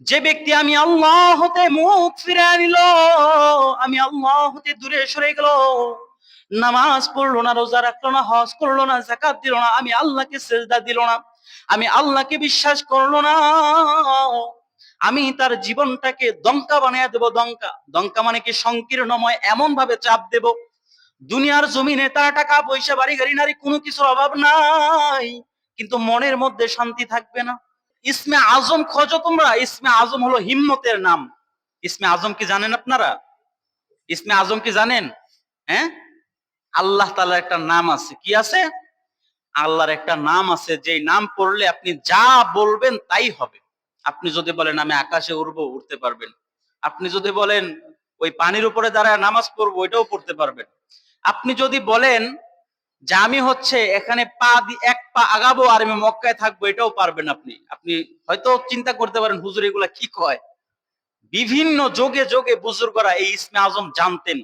যে ব্যক্তি আমি আল্লাহ হতে মুখ ফিরে নিল, আমি আল্লাহ হতে দূরে সরে গেল। নামাজ পড়ল না, রোজা রাখল না, হজ করল না জাকাত দিল না, আমি আল্লাহকে সেজদা দিল না, আমি আল্লাহকে বিশ্বাস করল না। আমি তার জীবনটাকে দঙ্কা বানিয়ে দেব, দঙ্কা। দঙ্কা মানে কি? সংকীর্ণময় এমন ভাবে চাপ দেব। দুনিয়ার জমিনে তার টাকা, পয়সা, বাড়ি, গাড়ি, নারী কোনো কিছুর অভাব নাই, কিন্তু মনের মধ্যে শান্তি থাকবে না। ইসমে আজম খোঁজো তোমরা। ইসমে আজম হলো হিম্মতের নাম। ইসমে আজম কি জানেন আপনারা? ইসমে আজম কি জানেন? হ্যাঁ? আল্লাহ তালার একটা নাম আছে। কি আছে? আল্লাহর একটা নাম আছে। যে নাম পড়লে আপনি যা বলবেন তাই হবে। আপনি যদি বলেন, আমি আকাশে উড়বো উঠতে পারবেন। আপনি যদি বলেন, ওই পানির উপরে দাঁড়ায় নামাজ পড়ব, ওইটাও পড়তে পারবেন। আপনি যদি বলেন যে আমি হচ্ছে এখানে পা দি এক পা আগাবো আর আমি মক্কায় থাকব, এটাও পারবেন আপনি। আপনি হয়তো চিন্তা করতে পারেন, হুজুর এগুলা কি কয়? বিভিন্ন যোগে যোগে বুজুর্গরা এই ইসমে আজম জানতেন।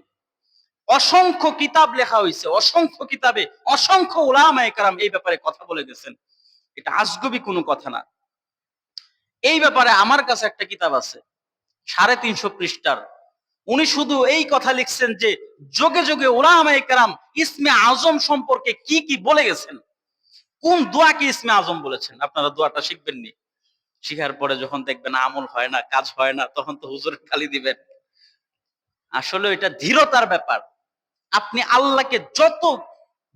অসংখ্য কিতাব লেখা হয়েছে অসংখ্য কিতাবে, অসংখ্য ওলামা একরাম এই ব্যাপারে কথা বলে গেছেন। এটা আজগবি কোনো কথা না। এই ব্যাপারে আমার কাছে একটা কিতাব আছে, সাড়ে তিনশো পৃষ্ঠার। উনি শুধু এই কথা লিখছেন যে, যোগে যোগে ওলামা একরাম ইসমে আজম সম্পর্কে কি কি বলে গেছেন? কোন দোয়া কি ইসমে আজম বলেছেন? আপনারা দোয়াটা শিখবেননি। শিখার পরে যখন দেখবেন আমল হয় না, কাজ হয় না, তখন তো হুজুর খালি দিবেন। আসলে এটা ধীরতার ব্যাপার। আপনি আল্লাহকে যত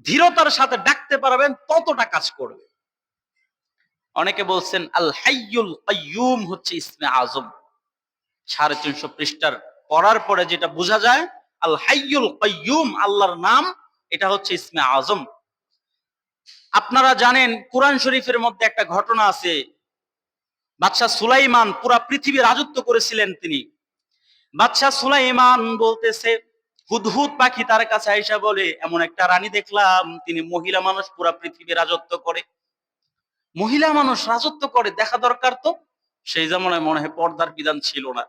ধীরতার সাথে ডাকতে পারবেন, ততটা কাজ করবে। অনেকে বলছেন, আল হাইয়ুল কাইয়ুম হচ্ছে ইসমে আজম। সাড়ে তিনশো পৃষ্ঠার পড়ার পরে যেটা বোঝা যায়, আল হাইয়ুল কাইয়ুম, আল্লাহর নাম, এটা হচ্ছে ইসমে আজম। আপনারা জানেন কোরআন শরীফের মধ্যে একটা ঘটনা আছে। বাদশাহ সুলাইমান পুরা পৃথিবী রাজত্ব করেছিলেন তিনি। বাদশাহ সুলাইমান বলতেছে, হুদহুদ পাখি তার কাছে আইসা বলে, এমন একটা রানী দেখলাম, তিনি মহিলা মানুষ পুরা পৃথিবী রাজত্ব করে। মহিলা মানুষ রাজত্ব করে, দেখা দরকার তো? সেই জামানায় মনে হয় পর্দার বিধান ছিল না।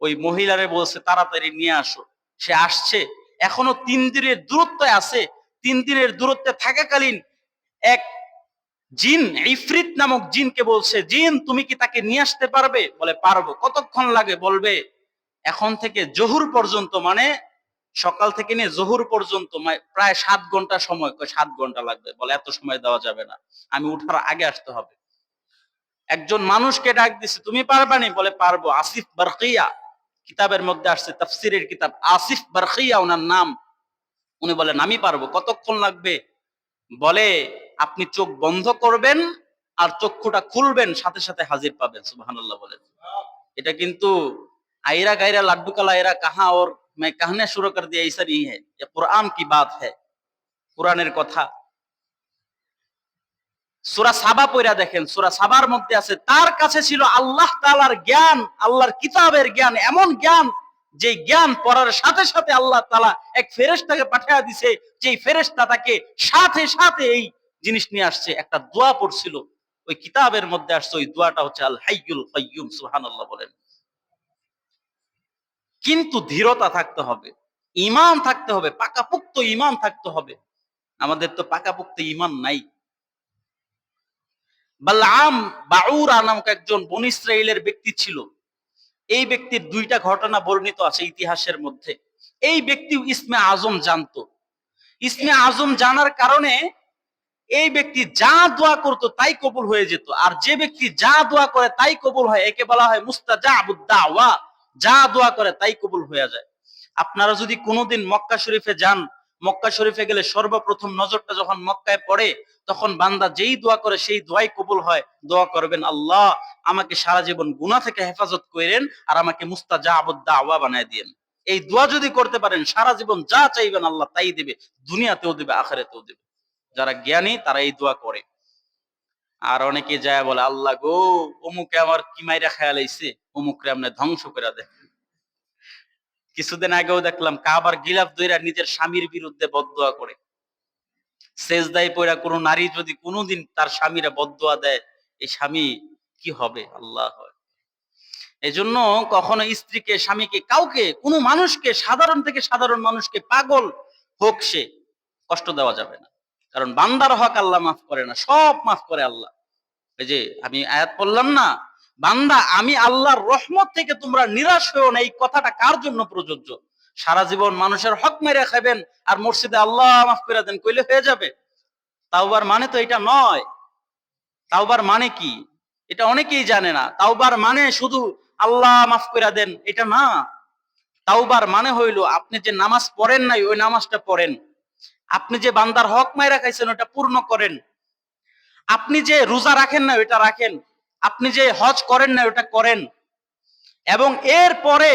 ওই মহিলারে বলছে, তাড়াতাড়ি নিয়ে আসো। সে আসছে। এখনও তিন দিনের দূরত্বে আছে। তিন দিনের দূরত্বে থাকাকালীন এক জিন, ইফরিত নামক জিনকে বলছে, জিন, তুমি কি তাকে নিয়ে আসতে পারবে? বলে, পারব। কতক্ষণ লাগে? বলবে, এখন থেকে জহুর পর্যন্ত মানে সকাল থেকে নিয়ে জহুর পর্যন্ত মানে প্রায় সাত ঘণ্টা সময় সাত ঘণ্টা লাগবে? বলে, এত সময় দেওয়া যাবে না। আমি উঠার আগে আসতে হবে। একজন মানুষকে ডাক দিছে, তুমি পারবানি বলে, পারব। আসিফ বারকিয়া কিতাবের মধ্যে আসছে, তাফসিরের কিতাব, আসিফ বারকিয়া ওনার নাম। উনি বলেন, আমি পারব। কতক্ষণ লাগবে? বলে আপনি চোখ বন্ধ করবেন আর চক্ষুটা খুলবেন সাথে সাথে হাজির পাবেন সুবহানাল্লাহ বলেন এটা কিন্তু आयरा गायरा लड्डू का लायरा कहा और मैं कहने शुरू कर दिया ऐसा नहीं है ये कुरान की बात है কোরআনের কথা সুরা সাবা পয়রা দেখেন সুরা সাবার মধ্যে আছে তার কাছে ছিল আল্লাহ তাআলার জ্ঞান আল্লাহর কিতাবের জ্ঞান এমন জ্ঞান যে জ্ঞান পড়ার সাথে সাথে আল্লাহ তাআলা এক ফেরেশতাকে পাঠিয়ে দিছে, যেই ফেরেশতা তাকে সাথে সাথে এই জিনিস নিয়ে আসছে। একটা দোয়া পড়ছিল, ওই কিতাবের মধ্যে আসছে, ওই দোয়াটা হচ্ছে আল হাইয়ুল কাইয়ুম সুবহানাল্লাহ বলেন। কিন্তু ধীরতা থাকতে হবে ইমান থাকতে হবে, পাকাপুক্ত ইমান থাকতে হবে। আমাদের তো পাকাপুক্ত ইমান নাই। বালাম বাউরা নামক একজন বন ইসরায়েলের ব্যক্তি ছিল এই ব্যক্তির দুইটা ঘটনা বর্ণিত আছে ইতিহাসের মধ্যে। এই ব্যক্তি ইসমে আজম জানতো। ইসমে আজম জানার কারণে এই ব্যক্তি যা দোয়া করতো তাই কবুল হয়ে যেত। আর যে ব্যক্তি যা দোয়া করে তাই কবুল হয়, একে বলা হয় মুস্তাজাবুদ্দাওয়া। যা দোয়া করে তাই কবুল হয়ে যায়। আপনারা যদি কোনোদিন মক্কা শরীফে যান মক্কা শরীফে গেলে সর্বপ্রথম নজরটা যখন মক্কায় পড়ে, তখন বান্দা যেই দোয়া করে সেই দোয়াই কবুল হয়। দোয়া করবেন, আল্লাহ, আমাকে সারা জীবন গুনাহ থেকে হেফাজত করেন আর আমাকে মুস্তাজাবুদ্দা আওয়া বানায় দিয়েন। এই দোয়া যদি করতে পারেন, সারা জীবন যা চাইবেন আল্লাহ তাই দিবে, দুনিয়াতেও দিবে, আখেরাতেও দিবে। যারা জ্ঞানী, তারা এই দোয়া করে। আর অনেকে যায় বলে, আল্লাহ গো, অমুকে আমার কি মাইরা খেয়াল আইছে? অমুকরে আপনি ধ্বংস করে দেন কিছুদিন আগেও দেখলাম কাবার গিলাফ দইরা নিজের স্বামীর বিরুদ্ধে বদদোয়া করে। সেজদাই পয়রা কোন নারী যদি কোনোদিন তার স্বামীরা বদদোয়া দেয় এই স্বামী কি হবে? আল্লাহ এজন্য কখনো স্ত্রীকে, স্বামীকে, কাউকে, কোনো মানুষকে, সাধারণ থেকে সাধারণ মানুষকে পাগল হোক সে, কষ্ট দেওয়া যাবে না। কারণ বান্দার হক আল্লাহ মাফ করে না, সব মাফ করে আল্লাহ। এই যে আমি আয়াত পড়লাম না বান্দা, আমি আল্লাহর রহমত থেকে তোমরা নিরাশ হয়েও না, এই কথাটা কার জন্য প্রযোজ্য? সারা জীবন মানুষের হক মেরে খাবেন আর মসজিদে আল্লাহ মাফ করে দেন, কইলে হয়ে যাবে। তাওবার মানে তো এটা নয়। তাওবার মানে কি? এটা অনেকেই জানে না। তাওবার মানে শুধু আল্লাহ মাফ করে দেন, এটা না। তাওবার মানে হইল, আপনি যে নামাজ পড়েন নাই, ওই নামাজটা পড়েন। আপনি যে বান্দার হক মাইরা খাইছেন, ওটা পূর্ণ করেন। আপনি যে রোজা রাখেন না ওইটা রাখেন। আপনি যে হজ করেন না, ওটা করেন। এবং এর পরে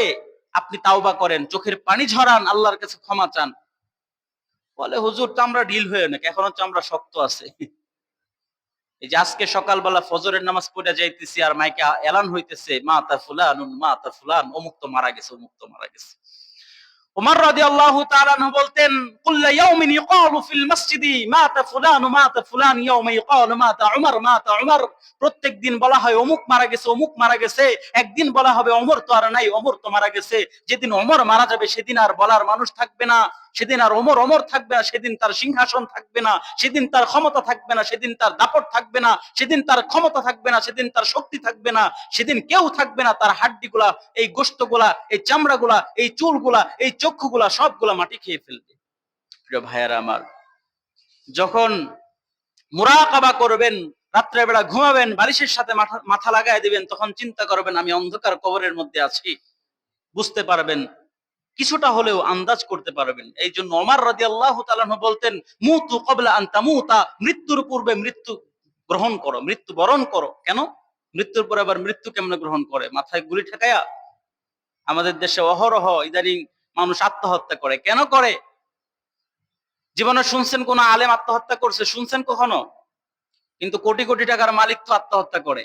আপনি তাওবা করেন। চোখের পানি ঝরান, আল্লাহর কাছে ক্ষমা চান। বলে, হুজুর, চামড়া ঢিল হয়ে নাকি? এখনও চামড়া শক্ত আছে। এই যে আজকে সকালবেলা ফজরের নামাজ পড়ে যাইতেছি আর মাইকে এলান হইতেছে মা তা ফুলান মা তা ফুলান, অমুক তো মারা গেছে, অমুক তো মারা গেছে। উমর রাদিয়াল্লাহু তাআলা আনহু বলতেন, কুল্লা ইয়াউমিন ফিল মসজিদি, মাতা ফুলান মাতা ফুলান মাতা উমর মাতা উমর। প্রত্যেক দিন বলা হয়, অমুক মারা গেছে, অমুক মারা গেছে। একদিন বলা হবে, অমর তো আর নাই, অমর তো মারা গেছে। যেদিন অমর মারা যাবে, সেদিন আর বলার মানুষ থাকবে না। সেদিন আর অমর অমর থাকবে না সেদিন তার সিংহাসন থাকবে না, সেদিন তার ক্ষমতা থাকবে না, সেদিন তার দাপট থাকবে না, সেদিন তার ক্ষমতা থাকবে না, সেদিন তার শক্তি থাকবে না, সেদিন কেউ থাকবে না, তার হাড্ডিগুলা, এই গোস্তগুলা এই চামড়াগুলা, এই চুলগুলা, এই চক্ষুগুলা সবগুলা মাটি খেয়ে ফেলবে। প্রিয় ভাইয়ারা আমার, যখন মুরাকাবা করবেন, রাত্রেবেলা ঘুমাবেন, বালিশের সাথে মাথা লাগাই দিবেন, তখন চিন্তা করবেন, আমি অন্ধকার কবরের মধ্যে আছি। বুঝতে পারবেন কিছুটা হলেও আন্দাজ করতে পারবেন। এই জন্য ওমর রাজি আল্লাহ বলতেন, মুতু কবলা আন্তা মুতা মৃত্যুর পূর্বে মৃত্যু গ্রহণ করো মৃত্যু বরণ করো। কেন? মৃত্যুর পরে আবার মৃত্যু কেমনে গ্রহণ করে? মাথায় গুলি ঠেকায়া? আমাদের দেশে অহরহ, ইদানিং মানুষ আত্মহত্যা করে। কেন করে? জীবনে শুনছেন কোন আলেম আত্মহত্যা করছে? শুনছেন কখনো? কিন্তু কোটি কোটি টাকার মালিক তো আত্মহত্যা করে।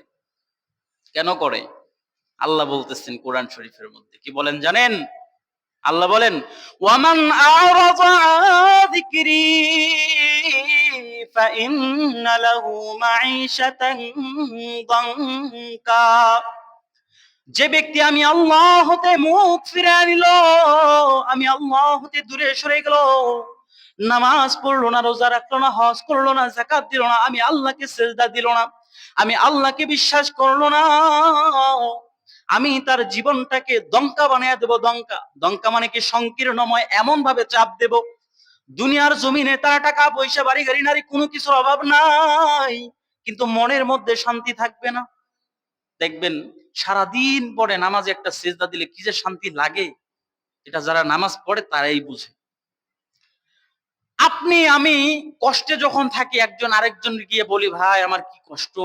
কেন করে? আল্লাহ বলতেছেন কোরআন শরীফের মধ্যে। কি বলেন জানেন? আল্লাহ বলেন, ওয়ামান আরাযা যিকরি যে ব্যক্তি আমি আল্লাহ হতে মুখ ফিরে নিল, আমি আল্লাহ হতে দূরে সরে গেল, নামাজ পড়ল না, রোজা রাখল না, হজ করল না জাকাত দিল না, আমি আল্লাহকে সেজদা দিল না, আমি আল্লাহকে বিশ্বাস করল না। আমি তার জীবনটাকে দঙ্কা বানিয়ে দেব, দঙ্কা। দঙ্কা মানে কি? সংকীর্ণময় এমন ভাবে চাপ দেব। দুনিয়ার জমিনে তার টাকা, পয়সা, বাড়ি, গাড়ি, নারী কোনো কিছুর অভাব নাই। কিন্তু মনের মধ্যে শান্তি থাকবে না। দেখবেন, সারাদিন পরে নামাজে একটা সেজদা দিলে কি যে শান্তি লাগে, এটা যারা নামাজ পড়ে তারাই বুঝে। আপনি, আমি কষ্টে যখন থাকি, একজন আরেকজন গিয়ে বলি, ভাই, আমার কি কষ্ট?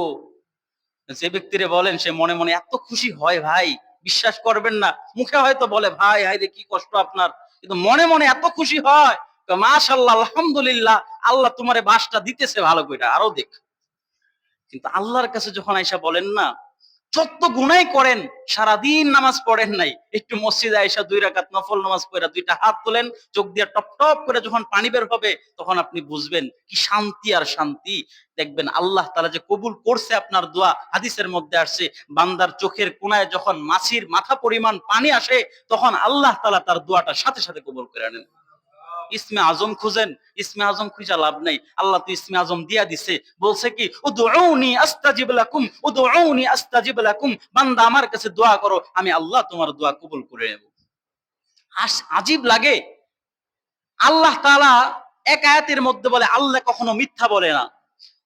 যে ব্যক্তিরে বলেন, সে মনে মনে এত খুশি হয় ভাই, বিশ্বাস করবেন না। মুখে হয়তো বলে, ভাই হাই রে, কি কষ্ট আপনার। কিন্তু মনে মনে এত খুশি হয় মাশাল্লাহ আলহামদুলিল্লাহ, আল্লাহ তোমার বাসটা দিতেছে ভালো করে আরও দেখ। কিন্তু আল্লাহর কাছে যখন আইসা বলেন না যত গুনাই করেন, সারাদিন নামাজ পড়েন নাই। একটু মসজিদে আইসা দুই রাকাত নফল নামাজ পড়া, দুইটা হাত তোলেন, চোখ দিয়ে টপ টপ করে যখন পানি বের হবে, তখন আপনি বুঝবেন কি শান্তি আর শান্তি। দেখবেন আল্লাহ তালা যে কবুল করছে আপনার দোয়া, হাদিসের মধ্যে আসছে, বান্দার চোখের কোনায় যখন মাছির মাথা পরিমাণ পানি আসে, তখন আল্লাহ তালা তার দোয়াটা সাথে সাথে কবুল করে নেন। ইসমে আজম খুঁজেন, ইসমে আজম খুঁজা লাভ নাই। আল্লাহ তো ইসমে আজম দিয়া দিছে। বলছে কি, উদউনি আস্তাজিব লাকুম, উদউনি আস্তাজিব লাকুম। বান্দা আমার কাছে দোয়া করো, আমি আল্লাহ তোমার দোয়া কবুল করে নেব। আজীব লাগে। আল্লাহ তাআলা এক আয়াতের মধ্যে বলে, আল্লাহ কখনো মিথ্যা বলে না।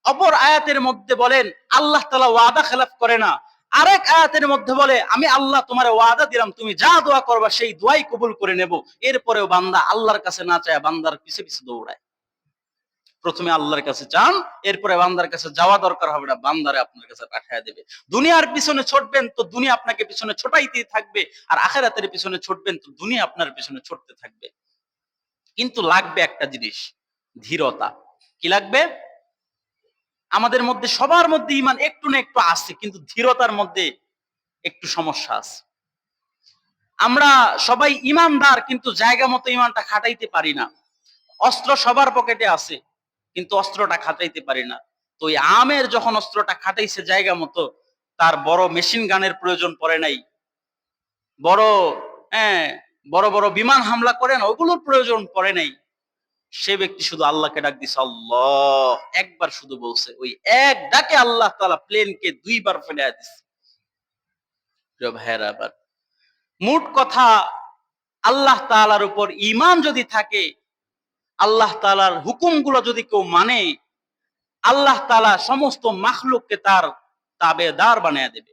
অপর আয়াতের মধ্যে বলেন, আল্লাহ তাআলা ওয়াদা খেলাফ করে না। আরেক আয়াতের মধ্যে বলে, আমি আল্লাহ তোমার ওয়াদা দিলাম, তুমি যা দোয়া করবা সেই দোয়াই কবুল করে নেব। এরপরেও বান্দা আল্লাহর কাছে না চায়, বান্দার পিছে পিছে দৌড়ায়। প্রথমে আল্লাহর কাছে চান, এরপরে বান্দার কাছে যাওয়া দরকার হবে না, বান্দারে আপনার কাছে পাঠিয়ে দেবে। দুনিয়ার পিছনে ছুটবেন তো দুনিয়া আপনাকে পিছনে ছোটাইতেই থাকবে, আর আখেরাতের পিছনে ছুটবেন তো দুনিয়া আপনার পিছনে ছুটতে থাকবে। কিন্তু লাগবে একটা জিনিস, ধীরতা। কি লাগবে? আমাদের মধ্যে, সবার মধ্যে ইমান একটু না একটু আছে, কিন্তু ধীরতার মধ্যে একটু সমস্যা আছে। আমরা সবাই ইমানদার, কিন্তু জায়গা মতো ইমানটা খাটাইতে পারি না। অস্ত্র সবার পকেটে আছে, কিন্তু অস্ত্রটা খাটাইতে পারি না। তো ওই আমের যখন অস্ত্রটা খাটাইছে জায়গা মতো, তার বড় মেশিন গানের প্রয়োজন পড়ে নাই। বড় হ্যাঁ বড় বড় বিমান হামলা করেন ওগুলোর প্রয়োজন পড়ে নাই। সে ব্যক্তি শুধু আল্লাহকে ডাক দিছে, আল্লাহ। একবার শুধু বলছে, ওই এক ডাকে আল্লাহ তালা প্লেনকে দুইবার ফেলে দিছে। মোট কথা, আল্লাহ তাআলার উপর ঈমান যদি থাকে, আল্লাহ তাআলার হুকুমগুলো যদি কেউ মানে আল্লাহ তালা সমস্ত মাখলুককে তার তাবেদার বানিয়ে দেবে।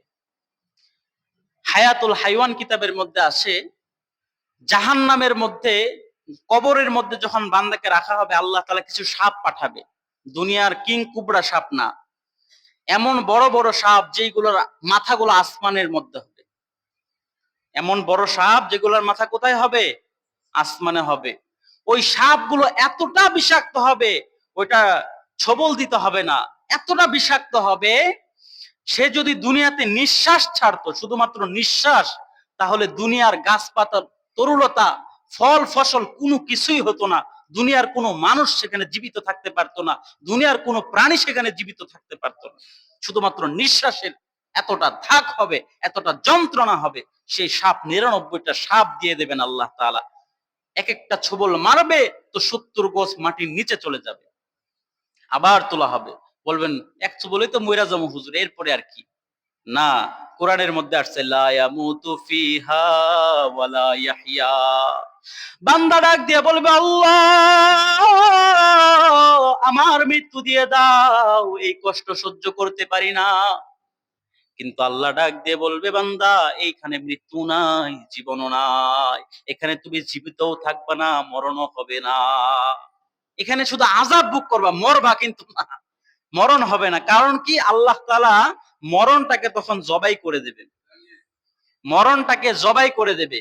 হায়াতুল হাইওয়ান কিতাবের মধ্যে আসে জাহান্নামের মধ্যে কবরের মধ্যে যখন বান্দাকে রাখা হবে, আল্লাহ তাআলা কিছু সাপ পাঠাবে। দুনিয়ার কিং কুবরা সাপ না। এমন বড় বড় সাপ যেগুলোর মাথাগুলো আসমানের মধ্যে হবে। এমন বড় সাপ যেগুলোর মাথা কোথায় হবে? আসমানে হবে। ওই সাপগুলো এতটা বিষাক্ত হবে, ওইটা ছবল দিতে হবে না। এতটা বিষাক্ত হবে, সে যদি দুনিয়াতে নিঃশ্বাস ছাড়তো, শুধুমাত্র নিঃশ্বাস, তাহলে দুনিয়ার গাছপাতা তরুলতা ফল, ফসল কোনো কিছুই হতো না। দুনিয়ার কোনো মানুষ সেখানে জীবিত থাকতে পারতো না। দুনিয়ার কোনো প্রাণী সেখানে জীবিত থাকতে পারতো না। শুধুমাত্র নিঃশ্বাসের এতটা ধাক হবে, এতটা যন্ত্রণা হবে, সেই সাপ নিরানব্বইটা সাপ দিয়ে দেবেন আল্লাহ তাআলা। এক একটা ছবল মারবে তো সত্তর গোছ মাটির নিচে চলে যাবে। আবার তোলা হবে। বলবেন, এক ছবলেই তো মইরা যাব হুজুর, এরপরে আর কি? না, কোরআনের মধ্যে আসছে, লা ইয়ামুতু ফিহা ওয়ালা ইয়াহইয়া। বান্দা ডাক দিয়ে বলবে, আল্লাহ, আমার মৃত্যু দিয়ে দাও, এই কষ্ট সহ্য করতে পারি না। কিন্তু আল্লাহ ডাক দিয়ে বলবে, বান্দা, এইখানে মৃত্যু নাই, জীবনও নাই, এখানে তুমি জীবিতও থাকবা না, মরণও হবে না। এখানে শুধু আজাব বুক করবা, মরবা কিন্তু না, মরণ হবে না। কারণ কি? আল্লাহ তাআলা মরণটাকে তখন জবাই করে দেবে। মরণটাকে জবাই করে দেবে।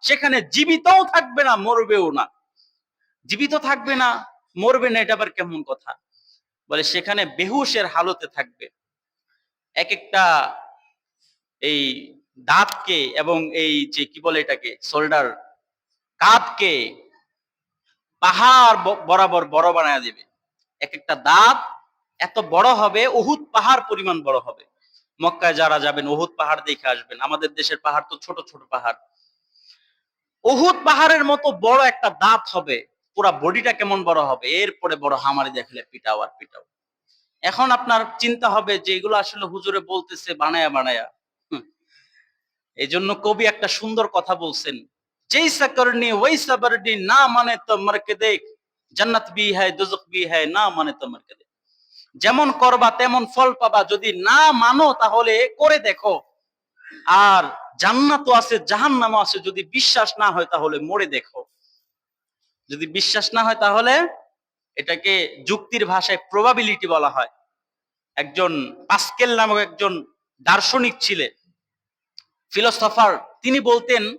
সেখানে জীবিতও থাকবে না, মরবেও না। জীবিত থাকবে না, মরবে না, এটা আবার কেমন কথা? বলে সেখানে বেহুশের হালতে থাকবে। এক একটা এই দাঁতকে এবং এই যে কি বলে এটাকে, শোল্ডার কাঁধকে পাহাড় বরাবর বড় বানায় দেবে। এক একটা দাঁত এত বড় হবে, উহুদ পাহাড় পরিমাণ বড় হবে। মক্কায় যারা যাবেন ওহুদ পাহাড় দেখে আসবেন। আমাদের দেশের পাহাড় তো ছোট ছোট পাহাড়। ওহুদ পাহাড়ের মতো বড় একটা দাঁত হবে, পুরা বডিটা কেমন বড় হবে? এরপরে বড় হামারি দেখলে পিটাও আর পিটাও। এখন আপনার চিন্তা হবে যে এগুলো আসলে হুজুরে বলতেছে, বানায়া বানায়া। এই জন্য কবি একটা সুন্দর কথা বলছেন, যেই সাকরনি ওই সাবরনি না মানে তো কে দেখ, জান্নাত বি হ্যায় দুজক বি হ্যায়, না মানে তো কে দেখ। যেমন করবা, তেমন ফল পাবা। যদি না মানো, তাহলে করে দেখো। আর জান্নাতও আছে, জাহান্নামও আছে। যদি বিশ্বাস না হয়, তাহলে মরে দেখো। যদি বিশ্বাস না হয়, তাহলে এটাকে যুক্তির ভাষায় প্রবাবিলিটি বলা হয়। একজন পাস্কেল নামক একজন দার্শনিক ছিলেন। ফিলোসফার, তিনি বলতেন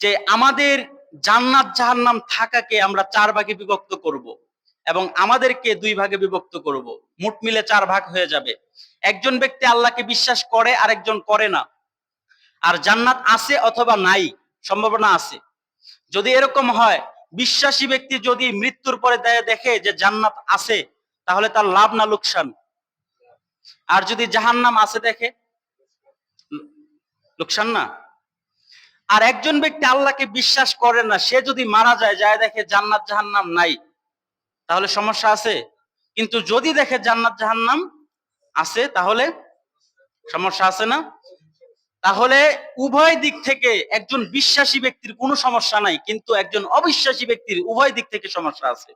যে, আমাদের জান্নাত জাহান্নাম থাকাকে আমরা চার ভাগে বিভক্ত করব। এবং আমাদেরকে দুই ভাগে বিভক্ত করব। মোট মিলে চার ভাগ হয়ে যাবে। একজন ব্যক্তি আল্লাহকে বিশ্বাস করে, আরেকজন করে না। আর জান্নাত আছে অথবা নাই, সম্ভাবনা আছে। যদি এরকম হয়, বিশ্বাসী ব্যক্তি যদি মৃত্যুর পরে দেখে যে জান্নাত আছে, তাহলে তার লাভ না লোকসান। আর যদি জাহান্নাম আছে দেখে, লোকসান না। আর একজন ব্যক্তি আল্লাহকে বিশ্বাস করে না, সে যদি মারা যায় যায় দেখে জান্নাত জাহান্নাম নাই। তাহলে সমস্যা আছে। কিন্তু যদি দেখে জান্নাত জাহান্নাম আছে, তাহলে সমস্যা আছে না? তাহলে উভয় দিক থেকে একজন বিশ্বাসী ব্যক্তির কোনো সমস্যা নাই, কিন্তু একজন অবিশ্বাসী ব্যক্তির উভয় দিক থেকে সমস্যা আছে।